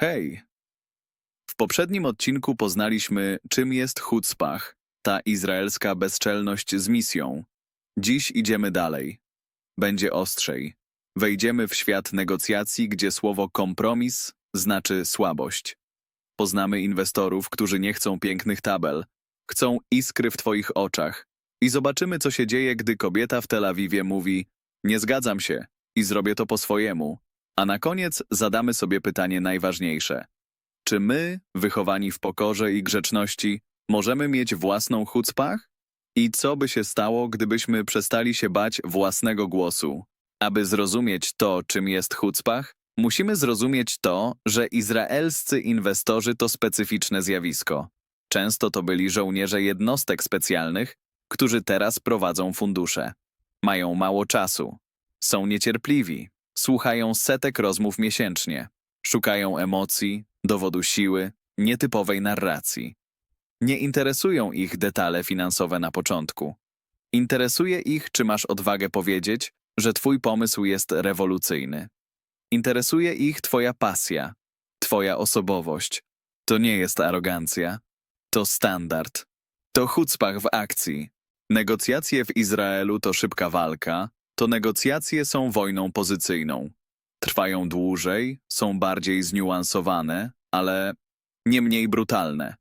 Hej! W poprzednim odcinku poznaliśmy, czym jest chutzpach, ta izraelska bezczelność z misją. Dziś idziemy dalej. Będzie ostrzej. Wejdziemy w świat negocjacji, gdzie słowo kompromis znaczy słabość. Poznamy inwestorów, którzy nie chcą pięknych tabel, chcą iskry w twoich oczach. I zobaczymy, co się dzieje, gdy kobieta w Tel Awiwie mówi: Nie zgadzam się i zrobię to po swojemu. A na koniec zadamy sobie pytanie najważniejsze. Czy my, wychowani w pokorze i grzeczności, możemy mieć własną chucpach? I co by się stało, gdybyśmy przestali się bać własnego głosu? Aby zrozumieć to, czym jest chucpach, musimy zrozumieć to, że izraelscy inwestorzy to specyficzne zjawisko. Często to byli żołnierze jednostek specjalnych, którzy teraz prowadzą fundusze. Mają mało czasu, są niecierpliwi, słuchają setek rozmów miesięcznie, szukają emocji, dowodu siły, nietypowej narracji. Nie interesują ich detale finansowe na początku. Interesuje ich, czy masz odwagę powiedzieć, że twój pomysł jest rewolucyjny. Interesuje ich twoja pasja, twoja osobowość. To nie jest arogancja, to standard. To chucpach w akcji. Negocjacje w Izraelu to szybka walka, to negocjacje są wojną pozycyjną. Trwają dłużej, są bardziej zniuansowane, ale nie mniej brutalne.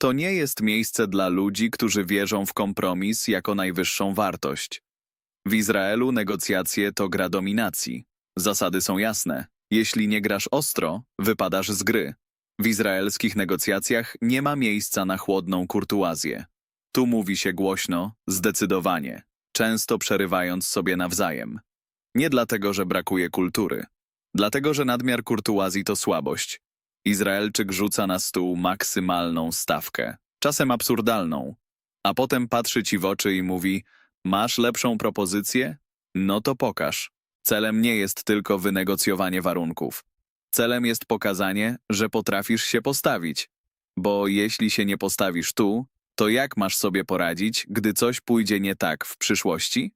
To nie jest miejsce dla ludzi, którzy wierzą w kompromis jako najwyższą wartość. W Izraelu negocjacje to gra dominacji. Zasady są jasne. Jeśli nie grasz ostro, wypadasz z gry. W izraelskich negocjacjach nie ma miejsca na chłodną kurtuazję. Tu mówi się głośno, zdecydowanie, często przerywając sobie nawzajem. Nie dlatego, że brakuje kultury. Dlatego, że nadmiar kurtuazji to słabość. Izraelczyk rzuca na stół maksymalną stawkę, czasem absurdalną, a potem patrzy ci w oczy i mówi: Masz lepszą propozycję? No to pokaż. Celem nie jest tylko wynegocjowanie warunków. Celem jest pokazanie, że potrafisz się postawić. Bo jeśli się nie postawisz tu, to jak masz sobie poradzić, gdy coś pójdzie nie tak w przyszłości?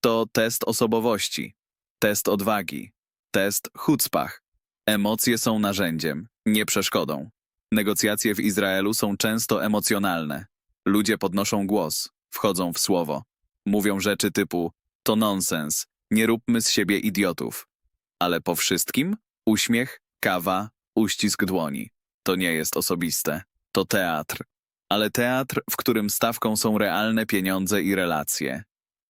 To test osobowości, test odwagi, test chucpach. Emocje są narzędziem, nie przeszkodą. Negocjacje w Izraelu są często emocjonalne. Ludzie podnoszą głos, wchodzą w słowo. Mówią rzeczy typu to nonsens, nie róbmy z siebie idiotów. Ale po wszystkim uśmiech, kawa, uścisk dłoni. To nie jest osobiste. To teatr. Ale teatr, w którym stawką są realne pieniądze i relacje.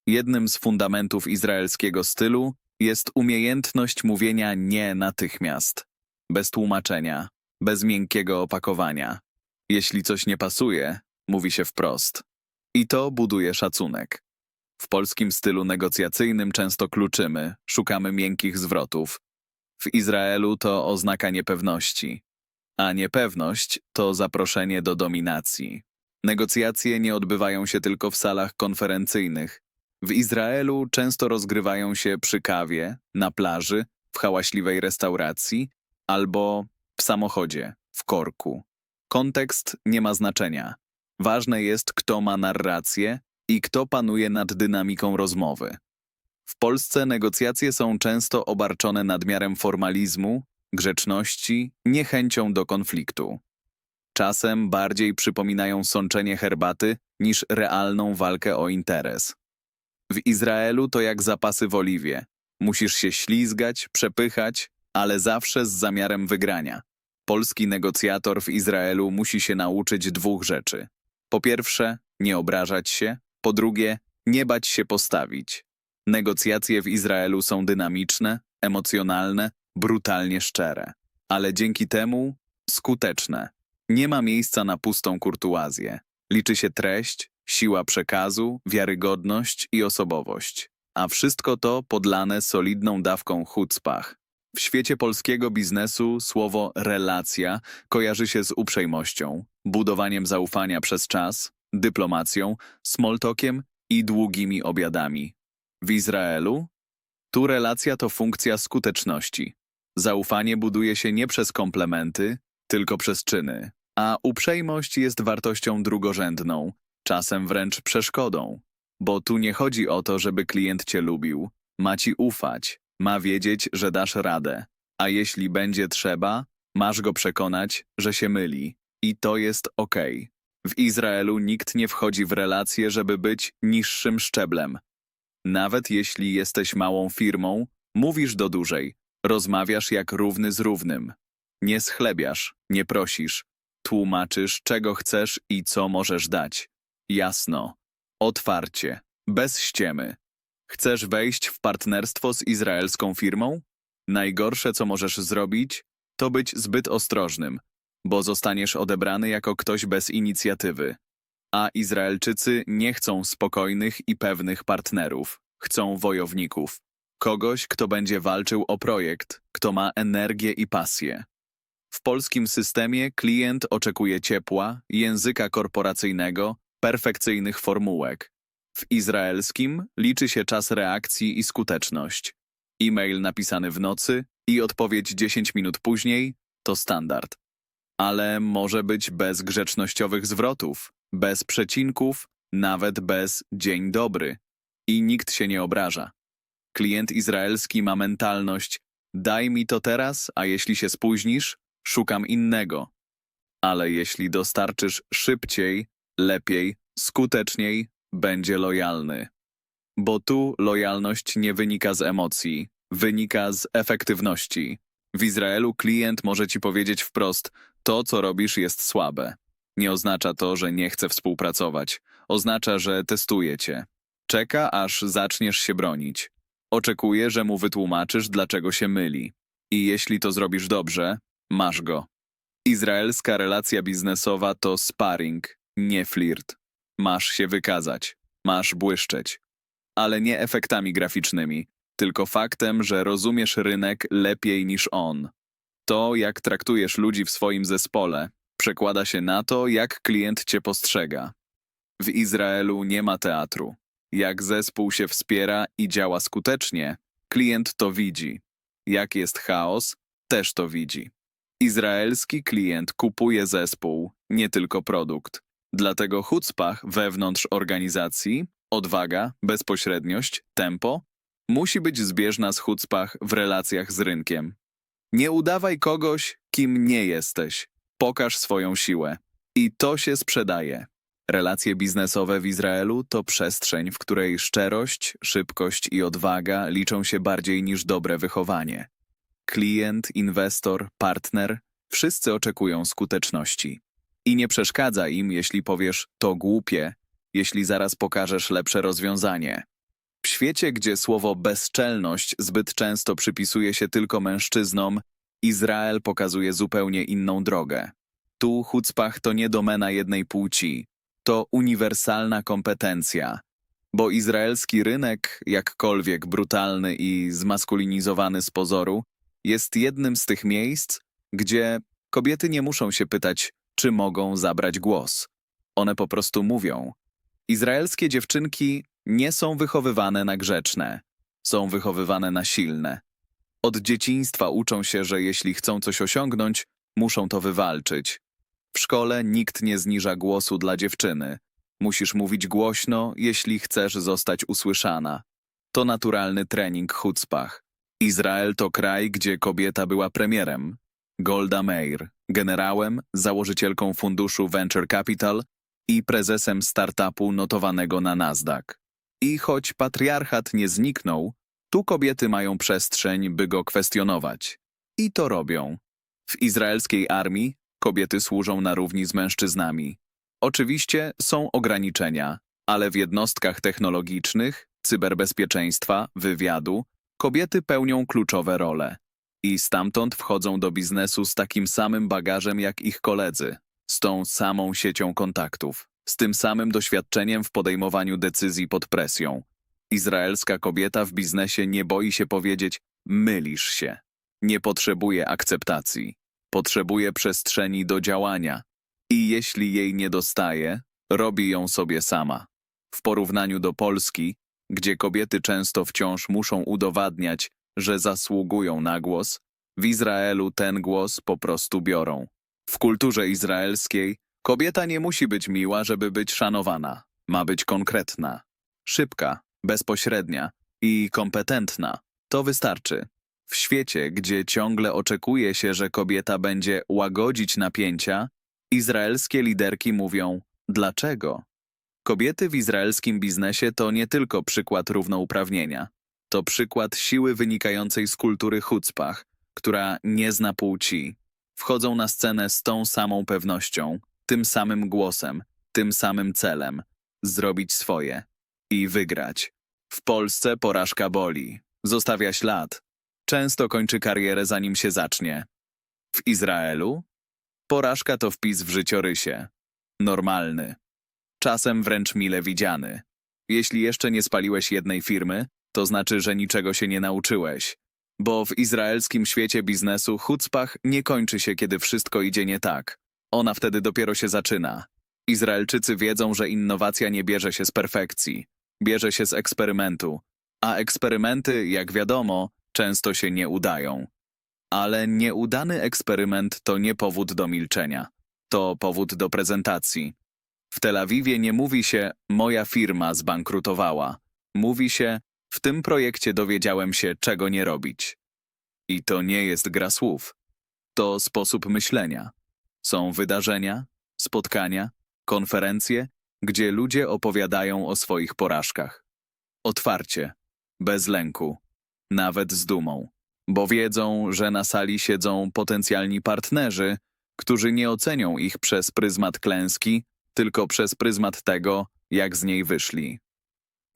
Jednym z fundamentów izraelskiego stylu jest umiejętność mówienia nie natychmiast. Bez tłumaczenia, bez miękkiego opakowania. Jeśli coś nie pasuje, mówi się wprost. I to buduje szacunek. W polskim stylu negocjacyjnym często kluczymy, szukamy miękkich zwrotów. W Izraelu to oznaka niepewności, a niepewność to zaproszenie do dominacji. Negocjacje nie odbywają się tylko w salach konferencyjnych. W Izraelu często rozgrywają się przy kawie, na plaży, w hałaśliwej restauracji albo w samochodzie, w korku. Kontekst nie ma znaczenia. Ważne jest, kto ma narrację i kto panuje nad dynamiką rozmowy. W Polsce negocjacje są często obarczone nadmiarem formalizmu, grzeczności, niechęcią do konfliktu. Czasem bardziej przypominają sączenie herbaty niż realną walkę o interes. W Izraelu to jak zapasy w oliwie. Musisz się ślizgać, przepychać, ale zawsze z zamiarem wygrania. Polski negocjator w Izraelu musi się nauczyć dwóch rzeczy. Po pierwsze, nie obrażać się, po drugie, nie bać się postawić. Negocjacje w Izraelu są dynamiczne, emocjonalne, brutalnie szczere, ale dzięki temu skuteczne. Nie ma miejsca na pustą kurtuazję. Liczy się treść, siła przekazu, wiarygodność i osobowość. A wszystko to podlane solidną dawką chucpach. W świecie polskiego biznesu słowo relacja kojarzy się z uprzejmością, budowaniem zaufania przez czas, dyplomacją, smoltokiem i długimi obiadami. W Izraelu? Tu relacja to funkcja skuteczności. Zaufanie buduje się nie przez komplementy, tylko przez czyny, a uprzejmość jest wartością drugorzędną, czasem wręcz przeszkodą. Bo tu nie chodzi o to, żeby klient cię lubił, ma ci ufać, ma wiedzieć, że dasz radę, a jeśli będzie trzeba, Masz go przekonać, że się myli. I to jest okej. W Izraelu nikt nie wchodzi w relacje, żeby być niższym szczeblem. Nawet jeśli jesteś małą firmą, mówisz do dużej, rozmawiasz jak równy z równym. Nie schlebiasz, nie prosisz, tłumaczysz, czego chcesz i co możesz dać. Jasno, otwarcie, bez ściemy. Chcesz wejść w partnerstwo z izraelską firmą? Najgorsze, co możesz zrobić, to być zbyt ostrożnym, bo zostaniesz odebrany jako ktoś bez inicjatywy. A Izraelczycy nie chcą spokojnych i pewnych partnerów, chcą wojowników. Kogoś, kto będzie walczył o projekt, kto ma energię i pasję. W polskim systemie klient oczekuje ciepła, języka korporacyjnego, perfekcyjnych formułek. W izraelskim liczy się czas reakcji i skuteczność. E-mail napisany w nocy i odpowiedź 10 minut później to standard. Ale może być bez grzecznościowych zwrotów, bez przecinków, nawet bez dzień dobry. I nikt się nie obraża. Klient izraelski ma mentalność daj mi to teraz, a jeśli się spóźnisz, szukam innego. Ale jeśli dostarczysz szybciej, lepiej, skuteczniej, będzie lojalny. Bo tu lojalność nie wynika z emocji, wynika z efektywności. W Izraelu klient może ci powiedzieć wprost: To, co robisz, jest słabe. Nie oznacza to, że nie chce współpracować. Oznacza, że testuje cię. Czeka, aż zaczniesz się bronić. Oczekuje, że mu wytłumaczysz, dlaczego się myli. I jeśli to zrobisz dobrze, masz go. Izraelska relacja biznesowa to sparring, nie flirt. Masz się wykazać, masz błyszczeć. Ale nie efektami graficznymi, tylko faktem, że rozumiesz rynek lepiej niż on. To, jak traktujesz ludzi w swoim zespole, przekłada się na to, jak klient cię postrzega. W Izraelu nie ma teatru. Jak zespół się wspiera i działa skutecznie, klient to widzi. Jak jest chaos, też to widzi. Izraelski klient kupuje zespół, nie tylko produkt. Dlatego chucpach wewnątrz organizacji, odwaga, bezpośredniość, tempo musi być zbieżna z chucpach w relacjach z rynkiem. Nie udawaj kogoś, kim nie jesteś. Pokaż swoją siłę. I to się sprzedaje. Relacje biznesowe w Izraelu to przestrzeń, w której szczerość, szybkość i odwaga liczą się bardziej niż dobre wychowanie. Klient, inwestor, partner wszyscy oczekują skuteczności. I nie przeszkadza im, jeśli powiesz to głupie, jeśli zaraz pokażesz lepsze rozwiązanie. W świecie, gdzie słowo bezczelność zbyt często przypisuje się tylko mężczyznom, Izrael pokazuje zupełnie inną drogę. Tu chucpach to nie domena jednej płci, to uniwersalna kompetencja. Bo izraelski rynek, jakkolwiek brutalny i zmaskulinizowany z pozoru, jest jednym z tych miejsc, gdzie kobiety nie muszą się pytać, czy mogą zabrać głos. One po prostu mówią. Izraelskie dziewczynki nie są wychowywane na grzeczne, są wychowywane na silne. Od dzieciństwa uczą się, że jeśli chcą coś osiągnąć, muszą to wywalczyć. W szkole nikt nie zniża głosu dla dziewczyny. Musisz mówić głośno, jeśli chcesz zostać usłyszana. To naturalny trening chucpach. Izrael to kraj, gdzie kobieta była premierem. Golda Meir, generałem, założycielką funduszu Venture Capital i prezesem startupu notowanego na Nasdaq. I choć patriarchat nie zniknął, tu kobiety mają przestrzeń, by go kwestionować. I to robią. W izraelskiej armii kobiety służą na równi z mężczyznami. Oczywiście są ograniczenia, ale w jednostkach technologicznych, cyberbezpieczeństwa, wywiadu, kobiety pełnią kluczowe role. I stamtąd wchodzą do biznesu z takim samym bagażem jak ich koledzy, z tą samą siecią kontaktów, z tym samym doświadczeniem w podejmowaniu decyzji pod presją. Izraelska kobieta w biznesie nie boi się powiedzieć: mylisz się. Nie potrzebuje akceptacji. Potrzebuje przestrzeni do działania. I jeśli jej nie dostaje, robi ją sobie sama. W porównaniu do Polski, gdzie kobiety często wciąż muszą udowadniać, że zasługują na głos, w Izraelu ten głos po prostu biorą. W kulturze izraelskiej kobieta nie musi być miła, żeby być szanowana. Ma być konkretna, szybka, bezpośrednia i kompetentna. To wystarczy. W świecie, gdzie ciągle oczekuje się, że kobieta będzie łagodzić napięcia, izraelskie liderki mówią: Dlaczego? Kobiety w izraelskim biznesie to nie tylko przykład równouprawnienia. To przykład siły wynikającej z kultury chucpach, która nie zna płci. Wchodzą na scenę z tą samą pewnością, tym samym głosem, tym samym celem zrobić swoje i wygrać. W Polsce porażka boli, zostawia ślad. Często kończy karierę zanim się zacznie. W Izraelu porażka to wpis w życiorysie. Normalny. Czasem wręcz mile widziany. Jeśli jeszcze nie spaliłeś jednej firmy, to znaczy, że niczego się nie nauczyłeś. Bo w izraelskim świecie biznesu chucpach nie kończy się, kiedy wszystko idzie nie tak. Ona wtedy dopiero się zaczyna. Izraelczycy wiedzą, że innowacja nie bierze się z perfekcji, bierze się z eksperymentu, a eksperymenty, jak wiadomo, często się nie udają. Ale nieudany eksperyment to nie powód do milczenia, to powód do prezentacji. W Tel Awiwie nie mówi się moja firma zbankrutowała. Mówi się w tym projekcie dowiedziałem się, czego nie robić. I to nie jest gra słów. To sposób myślenia. Są wydarzenia, spotkania, konferencje, gdzie ludzie opowiadają o swoich porażkach. Otwarcie, bez lęku, nawet z dumą, bo wiedzą, że na sali siedzą potencjalni partnerzy, którzy nie ocenią ich przez pryzmat klęski, tylko przez pryzmat tego, jak z niej wyszli.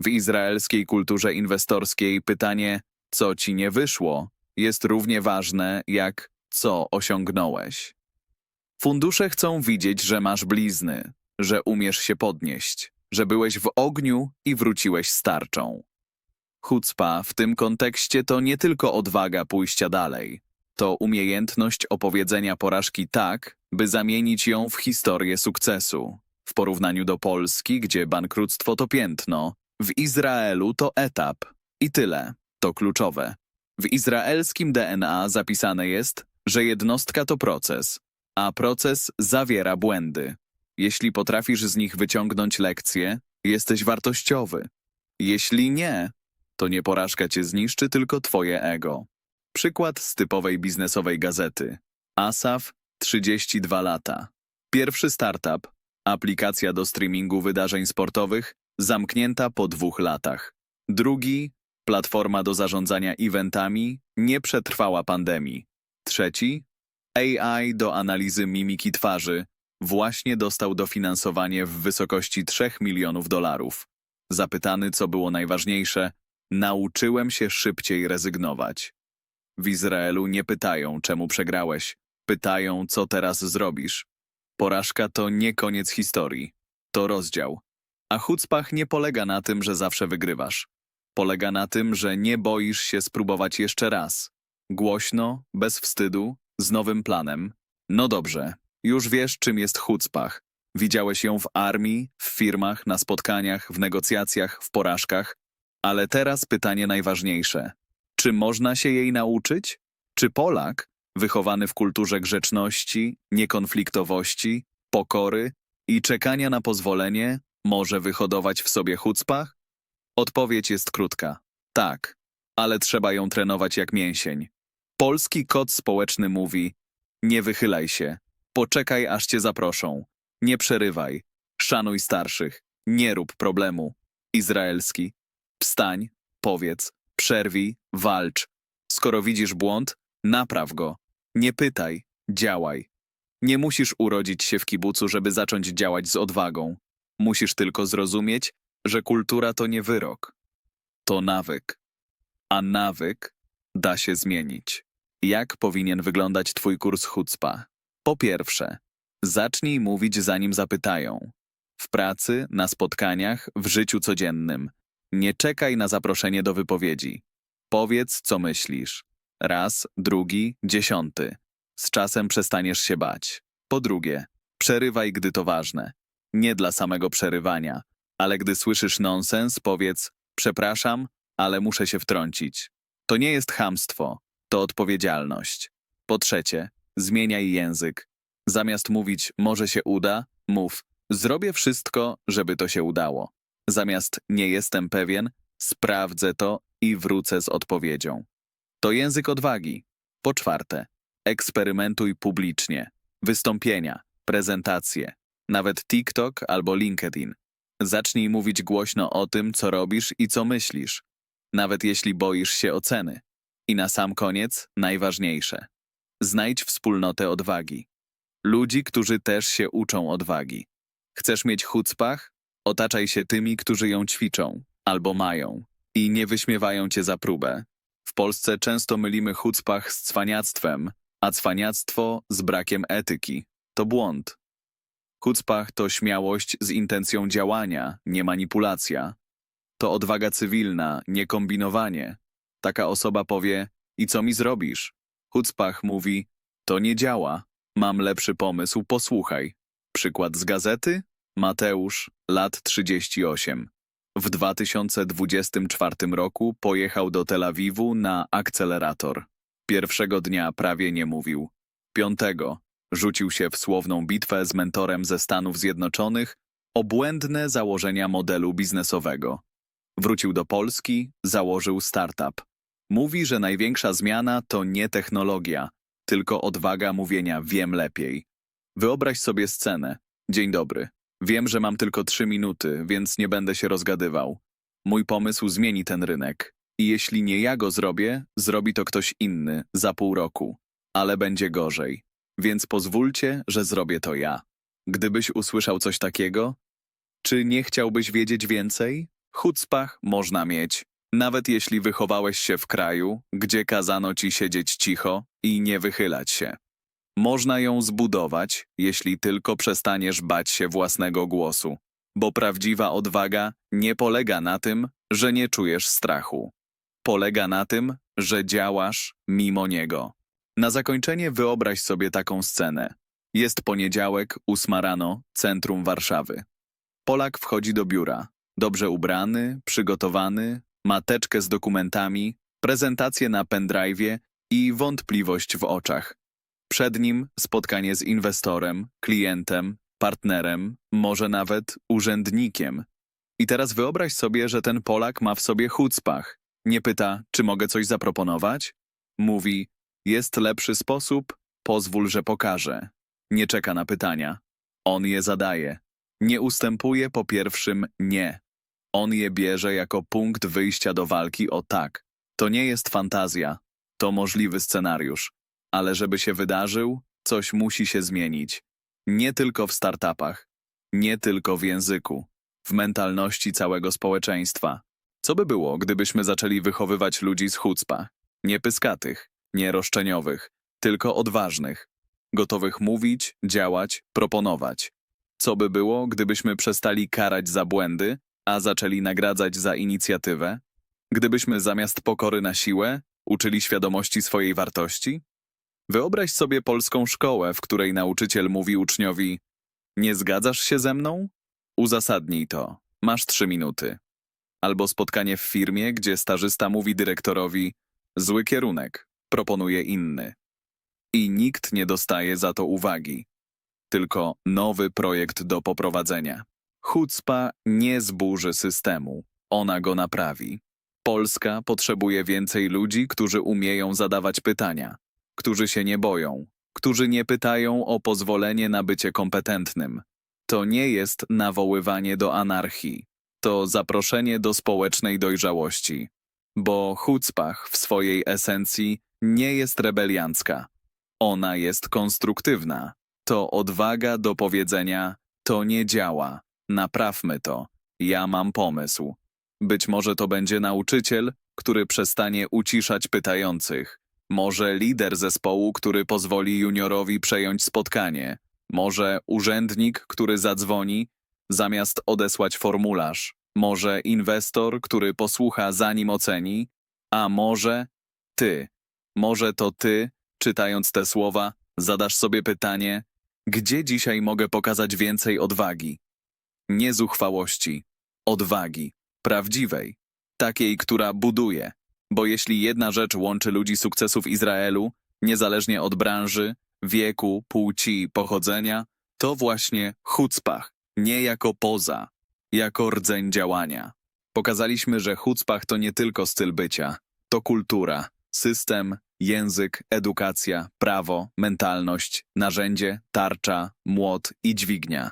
W izraelskiej kulturze inwestorskiej pytanie, co ci nie wyszło, jest równie ważne jak co osiągnąłeś. Fundusze chcą widzieć, że masz blizny, że umiesz się podnieść, że byłeś w ogniu i wróciłeś z tarczą. Chucpa w tym kontekście to nie tylko odwaga pójścia dalej, to umiejętność opowiedzenia porażki tak, by zamienić ją w historię sukcesu. W porównaniu do Polski, gdzie bankructwo to piętno, w Izraelu to etap. I tyle. To kluczowe. W izraelskim DNA zapisane jest, że jednostka to proces, a proces zawiera błędy. Jeśli potrafisz z nich wyciągnąć lekcje, jesteś wartościowy. Jeśli nie, to nie porażka cię zniszczy, tylko twoje ego. Przykład z typowej biznesowej gazety. Asaf, 32 lata. Pierwszy startup, aplikacja do streamingu wydarzeń sportowych, zamknięta po dwóch latach. Drugi, platforma do zarządzania eventami, nie przetrwała pandemii. Trzeci, AI do analizy mimiki twarzy, właśnie dostał dofinansowanie w wysokości 3 milionów dolarów. Zapytany, co było najważniejsze, nauczyłem się szybciej rezygnować. W Izraelu nie pytają, czemu przegrałeś, pytają, co teraz zrobisz. Porażka to nie koniec historii, to rozdział. A chucpach nie polega na tym, że zawsze wygrywasz. Polega na tym, że nie boisz się spróbować jeszcze raz. Głośno, bez wstydu, z nowym planem. No dobrze, już wiesz, czym jest chucpach. Widziałeś ją w armii, w firmach, na spotkaniach, w negocjacjach, w porażkach. Ale teraz pytanie najważniejsze. Czy można się jej nauczyć? Czy Polak, wychowany w kulturze grzeczności, niekonfliktowości, pokory i czekania na pozwolenie, może wyhodować w sobie chucpach? Odpowiedź jest krótka. Tak, ale trzeba ją trenować jak mięsień. Polski kod społeczny mówi: Nie wychylaj się, poczekaj aż cię zaproszą, nie przerywaj, szanuj starszych, nie rób problemu. Izraelski: Wstań, powiedz, przerwij, walcz. Skoro widzisz błąd, napraw go. Nie pytaj, działaj. Nie musisz urodzić się w kibucu, żeby zacząć działać z odwagą. Musisz tylko zrozumieć, że kultura to nie wyrok. To nawyk. A nawyk da się zmienić. Jak powinien wyglądać twój kurs chucpa? Po pierwsze, zacznij mówić zanim zapytają. W pracy, na spotkaniach, w życiu codziennym. Nie czekaj na zaproszenie do wypowiedzi. Powiedz, co myślisz. Raz, drugi, dziesiąty. Z czasem przestaniesz się bać. Po drugie, przerywaj, gdy to ważne. Nie dla samego przerywania, ale gdy słyszysz nonsens, powiedz: Przepraszam, ale muszę się wtrącić. To nie jest chamstwo, to odpowiedzialność. Po trzecie, zmieniaj język. Zamiast mówić może się uda, mów zrobię wszystko, żeby to się udało. Zamiast nie jestem pewien, sprawdzę to i wrócę z odpowiedzią. To język odwagi. Po czwarte, eksperymentuj publicznie. Wystąpienia, prezentacje, nawet TikTok albo LinkedIn. Zacznij mówić głośno o tym, co robisz i co myślisz, nawet jeśli boisz się oceny. I na sam koniec, najważniejsze. Znajdź wspólnotę odwagi. Ludzi, którzy też się uczą odwagi. Chcesz mieć chucpach? Otaczaj się tymi, którzy ją ćwiczą albo mają i nie wyśmiewają cię za próbę. W Polsce często mylimy chucpach z cwaniactwem, a cwaniactwo z brakiem etyki. To błąd. Chucpach to śmiałość z intencją działania, nie manipulacja. To odwaga cywilna, nie kombinowanie. Taka osoba powie, i co mi zrobisz? Chucpach mówi, to nie działa, mam lepszy pomysł, posłuchaj. Przykład z gazety? Mateusz, lat 38. W 2024 roku pojechał do Tel Awiwu na akcelerator. Pierwszego dnia prawie nie mówił. Piątego rzucił się w słowną bitwę z mentorem ze Stanów Zjednoczonych o błędne założenia modelu biznesowego. Wrócił do Polski, założył startup. Mówi, że największa zmiana to nie technologia, tylko odwaga mówienia wiem lepiej. Wyobraź sobie scenę. Dzień dobry. Wiem, że mam tylko trzy minuty, więc nie będę się rozgadywał. Mój pomysł zmieni ten rynek. I jeśli nie ja go zrobię, zrobi to ktoś inny za pół roku. Ale będzie gorzej. Więc pozwólcie, że zrobię to ja. Gdybyś usłyszał coś takiego, czy nie chciałbyś wiedzieć więcej? Chucpach można mieć. Nawet jeśli wychowałeś się w kraju, gdzie kazano ci siedzieć cicho i nie wychylać się. Można ją zbudować, jeśli tylko przestaniesz bać się własnego głosu, bo prawdziwa odwaga nie polega na tym, że nie czujesz strachu. Polega na tym, że działasz mimo niego. Na zakończenie wyobraź sobie taką scenę. Jest poniedziałek, ósma rano, centrum Warszawy. Polak wchodzi do biura. Dobrze ubrany, przygotowany, ma teczkę z dokumentami, prezentację na pendrive'ie i wątpliwość w oczach. Przed nim spotkanie z inwestorem, klientem, partnerem, może nawet urzędnikiem. I teraz wyobraź sobie, że ten Polak ma w sobie chucpach. Nie pyta, czy mogę coś zaproponować? Mówi, jest lepszy sposób, pozwól, że pokażę. Nie czeka na pytania. On je zadaje. Nie ustępuje po pierwszym nie. On je bierze jako punkt wyjścia do walki o tak. To nie jest fantazja, to możliwy scenariusz. Ale żeby się wydarzył, coś musi się zmienić. Nie tylko w startupach, nie tylko w języku, w mentalności całego społeczeństwa. Co by było, gdybyśmy zaczęli wychowywać ludzi z chucpa? Nie pyskatych, nie roszczeniowych, tylko odważnych, gotowych mówić, działać, proponować. Co by było, gdybyśmy przestali karać za błędy, a zaczęli nagradzać za inicjatywę? Gdybyśmy zamiast pokory na siłę uczyli świadomości swojej wartości? Wyobraź sobie polską szkołę, w której nauczyciel mówi uczniowi: Nie zgadzasz się ze mną? Uzasadnij to. Masz trzy minuty. Albo spotkanie w firmie, gdzie stażysta mówi dyrektorowi: Zły kierunek, proponuje inny. I nikt nie dostaje za to uwagi. Tylko nowy projekt do poprowadzenia. Chucpa nie zburzy systemu, ona go naprawi. Polska potrzebuje więcej ludzi, którzy umieją zadawać pytania, którzy się nie boją, którzy nie pytają o pozwolenie na bycie kompetentnym. To nie jest nawoływanie do anarchii, to zaproszenie do społecznej dojrzałości, bo chucpach w swojej esencji nie jest rebeliancka. Ona jest konstruktywna. To odwaga do powiedzenia: to nie działa, naprawmy to, ja mam pomysł. Być może to będzie nauczyciel, który przestanie uciszać pytających. Może lider zespołu, który pozwoli juniorowi przejąć spotkanie. Może urzędnik, który zadzwoni, zamiast odesłać formularz. Może inwestor, który posłucha zanim oceni. A może ty. Może to ty, czytając te słowa, zadasz sobie pytanie, gdzie dzisiaj mogę pokazać więcej odwagi? Nie zuchwałości, odwagi, prawdziwej, takiej, która buduje. Bo jeśli jedna rzecz łączy ludzi sukcesów Izraelu, niezależnie od branży, wieku, płci, pochodzenia, to właśnie chucpach, nie jako poza, jako rdzeń działania. Pokazaliśmy, że chucpach to nie tylko styl bycia, to kultura, system, język, edukacja, prawo, mentalność, narzędzie, tarcza, młot i dźwignia.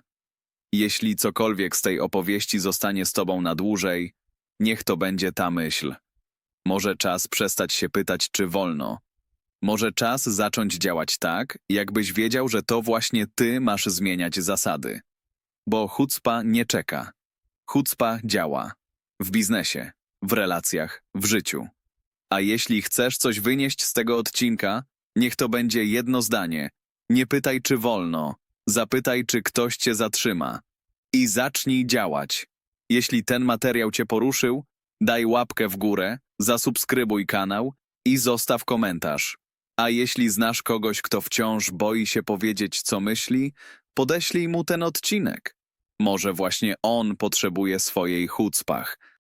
Jeśli cokolwiek z tej opowieści zostanie z tobą na dłużej, niech to będzie ta myśl. Może czas przestać się pytać, czy wolno. Może czas zacząć działać tak, jakbyś wiedział, że to właśnie ty masz zmieniać zasady. Bo chucpa nie czeka. Chucpa działa. W biznesie, w relacjach, w życiu. A jeśli chcesz coś wynieść z tego odcinka, niech to będzie jedno zdanie. Nie pytaj, czy wolno. Zapytaj, czy ktoś cię zatrzyma. I zacznij działać. Jeśli ten materiał cię poruszył, daj łapkę w górę, zasubskrybuj kanał i zostaw komentarz. A jeśli znasz kogoś, kto wciąż boi się powiedzieć, co myśli, podeślij mu ten odcinek. Może właśnie on potrzebuje swojej chucpach